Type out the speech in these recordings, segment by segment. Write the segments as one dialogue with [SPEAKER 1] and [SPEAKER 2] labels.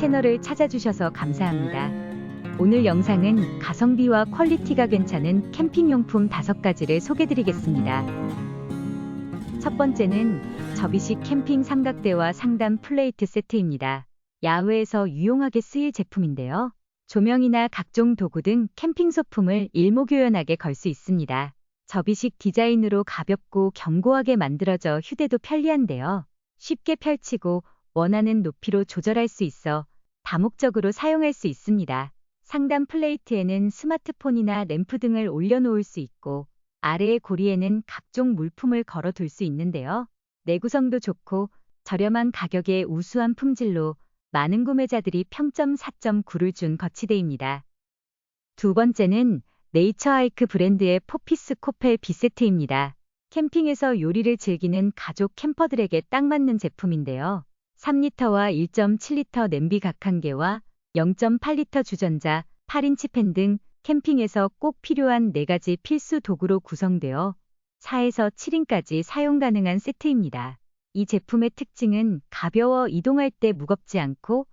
[SPEAKER 1] 채널을 찾아주셔서 감사합니다. 오늘 영상은 가성비와 퀄리티가 괜찮은 캠핑용품 5가지를 소개드리겠습니다. 첫 번째는 접이식 캠핑 삼각대와 상단 플레이트 세트입니다. 야외에서 유용하게 쓰일 제품인데요. 조명이나 각종 도구 등 캠핑 소품을 일목요연하게 걸 수 있습니다. 접이식 디자인으로 가볍고 견고하게 만들어져 휴대도 편리한데요. 쉽게 펼치고 원하는 높이로 조절할 수 있어 다목적으로 사용할 수 있습니다. 상단 플레이트에는 스마트폰이나 램프 등을 올려놓을 수 있고 아래의 고리에는 각종 물품을 걸어둘 수 있는데요. 내구성도 좋고 저렴한 가격에 우수한 품질로 많은 구매자들이 평점 4.9를 준 거치대입니다. 두 번째는 네이처하이크 브랜드의 포피스 코펠 B세트입니다. 캠핑에서 요리를 즐기는 가족 캠퍼들에게 딱 맞는 제품인데요. 3리터와 1.7리터 냄비 각 한 개와 0.8리터 주전자, 8인치 팬 등 캠핑에서 꼭 필요한 4가지 필수 도구로 구성되어 4에서 7인까지 사용 가능한 세트입니다. 이 제품의 특징은 가벼워 이동할 때 무겁지 않고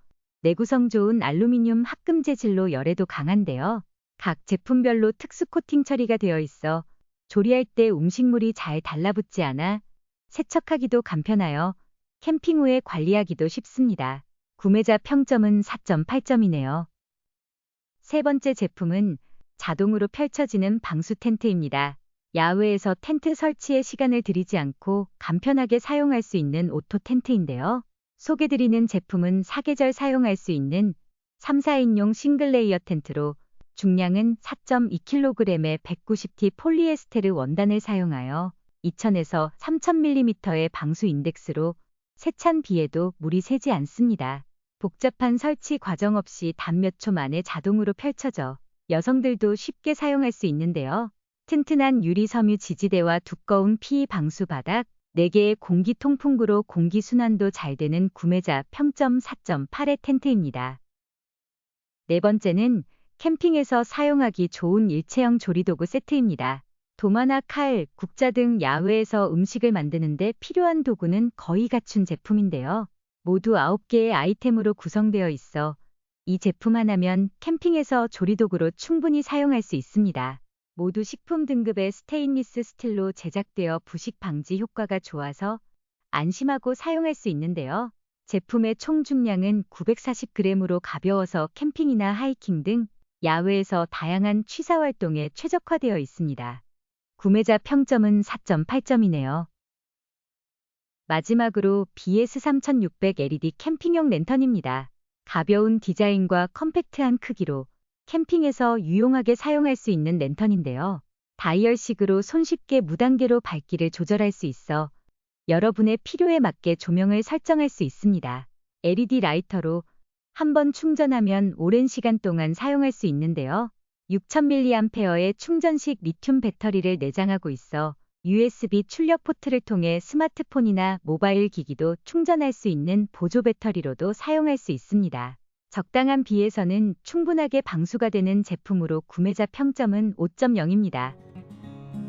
[SPEAKER 1] 내구성 좋은 알루미늄 합금 재질로 열에도 강한데요. 각 제품별로 특수 코팅 처리가 되어 있어 조리할 때 음식물이 잘 달라붙지 않아 세척하기도 간편하여 캠핑 후에 관리하기도 쉽습니다. 구매자 평점은 4.8점이네요. 세 번째 제품은 자동으로 펼쳐지는 방수 텐트입니다. 야외에서 텐트 설치에 시간을 들이지 않고 간편하게 사용할 수 있는 오토 텐트인데요. 소개드리는 제품은 사계절 사용할 수 있는 3, 4인용 싱글 레이어 텐트로 중량은 4.2kg의 190T 폴리에스테르 원단을 사용하여 2000에서 3000mm의 방수 인덱스로 세찬 비에도 물이 새지 않습니다. 복잡한 설치 과정 없이 단 몇 초 만에 자동으로 펼쳐져 여성들도 쉽게 사용할 수 있는데요. 튼튼한 유리 섬유 지지대와 두꺼운 PE 방수 바닥, 4개의 공기 통풍구로 공기 순환도 잘 되는 구매자 평점 4.8의 텐트입니다. 네 번째는 캠핑에서 사용하기 좋은 일체형 조리도구 세트입니다. 도마나 칼, 국자 등 야외에서 음식을 만드는데 필요한 도구는 거의 갖춘 제품인데요. 모두 9개의 아이템으로 구성되어 있어 이 제품 하나면 캠핑에서 조리도구로 충분히 사용할 수 있습니다. 모두 식품 등급의 스테인리스 스틸로 제작되어 부식 방지 효과가 좋아서 안심하고 사용할 수 있는데요. 제품의 총 중량은 940g으로 가벼워서 캠핑이나 하이킹 등 야외에서 다양한 취사 활동에 최적화되어 있습니다. 구매자 평점은 4.8점이네요. 마지막으로 BS3600 LED 캠핑용 랜턴입니다. 가벼운 디자인과 컴팩트한 크기로 캠핑에서 유용하게 사용할 수 있는 랜턴인데요. 다이얼식으로 손쉽게 무단계로 밝기를 조절할 수 있어 여러분의 필요에 맞게 조명을 설정할 수 있습니다. LED 라이터로 한 번 충전하면 오랜 시간 동안 사용할 수 있는데요. 6000mAh의 충전식 리튬 배터리를 내장하고 있어 USB 출력 포트를 통해 스마트폰이나 모바일 기기도 충전할 수 있는 보조 배터리로도 사용할 수 있습니다. 적당한 비에서는 충분하게 방수가 되는 제품으로 구매자 평점은 5.0입니다.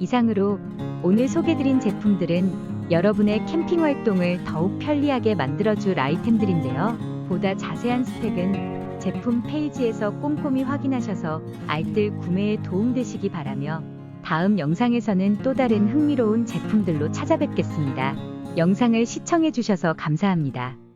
[SPEAKER 1] 이상으로 오늘 소개드린 제품들은 여러분의 캠핑 활동을 더욱 편리하게 만들어줄 아이템들인데요. 보다 자세한 스펙은 제품 페이지에서 꼼꼼히 확인하셔서 알뜰 구매에 도움되시기 바라며 다음 영상에서는 또 다른 흥미로운 제품들로 찾아뵙겠습니다. 영상을 시청해주셔서 감사합니다.